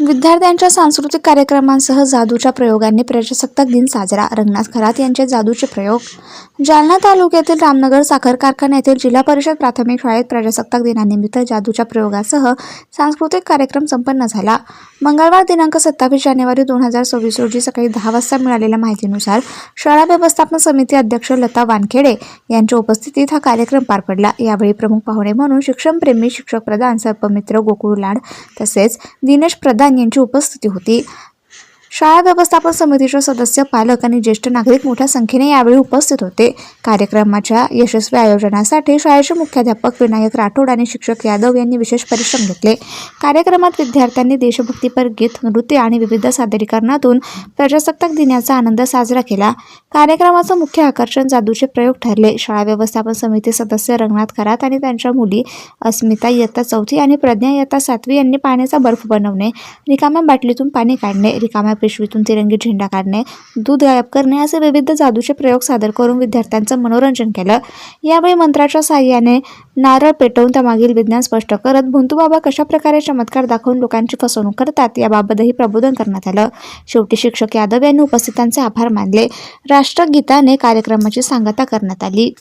विद्यार्थ्यांच्या सांस्कृतिक कार्यक्रमांसह जादूच्या प्रयोगांनी प्रजासत्ताक दिन साजरा. रंगनाथ खरात यांचे जादूचे प्रयोग. जालना तालुक्यातील रामनगर साखर कारखाना येथील जिल्हा परिषद प्राथमिक शाळेत प्रजासत्ताक दिनानिमित्त जादूच्या प्रयोगासह सांस्कृतिक कार्यक्रम संपन्न झाला. मंगळवार दिनांक सत्तावीस जानेवारी दोन हजार सव्वीस रोजी सकाळी दहा वाजता मिळालेल्या माहितीनुसार शाळा व्यवस्थापन समिती अध्यक्ष लता वानखेडे यांच्या उपस्थितीत हा कार्यक्रम पार पडला. यावेळी प्रमुख पाहुणे म्हणून शिक्षणप्रेमी शिक्षक प्रधान सर्पमित्र गोकुळ लाड तसेच दिनेश प्रधान यांची उपस्थिती होती शाळा व्यवस्थापन समितीचे सदस्य पालक आणि ज्येष्ठ नागरिक मोठ्या संख्येने यावेळी उपस्थित होते. कार्यक्रमाच्या यशस्वी आयोजनासाठी शाळेचे मुख्याध्यापक विनायक राठोड आणि शिक्षक यादव यांनी विशेष परिश्रम घेतले. कार्यक्रमात विद्यार्थ्यांनी देशभक्तीपर गीत नृत्य आणि विविध सादरीकरणातून प्रजासत्ताक दिनाचा आनंद साजरा केला. कार्यक्रमाचं मुख्य आकर्षण जादूचे प्रयोग ठरले. शाळा व्यवस्थापन समिती सदस्य रंगनाथ खरात आणि त्यांच्या मुली अस्मिता इयत्ता चौथी आणि प्रज्ञा इयत्ता सातवी यांनी पाण्याचा बर्फ बनवणे रिकाम्या बाटलीतून पाणी काढणे रिकाम्या पिशवीतून तिरंगी झेंडा काढणे दूध गायब करणे असे विविध जादूचे प्रयोग सादर करून विद्यार्थ्यांचं मनोरंजन केलं. यावेळी मंत्राच्या साह्याने नारळ पेटवून त्यामागील विज्ञान स्पष्ट करत भुंतूबाबा कशा प्रकारे चमत्कार दाखवून लोकांची फसवणूक करतात याबाबतही प्रबोधन करण्यात आलं. शेवटी शिक्षक यादव यांनी उपस्थितांचे आभार मानले. राष्ट्रगीताने कार्यक्रमाची सांगता करण्यात आली.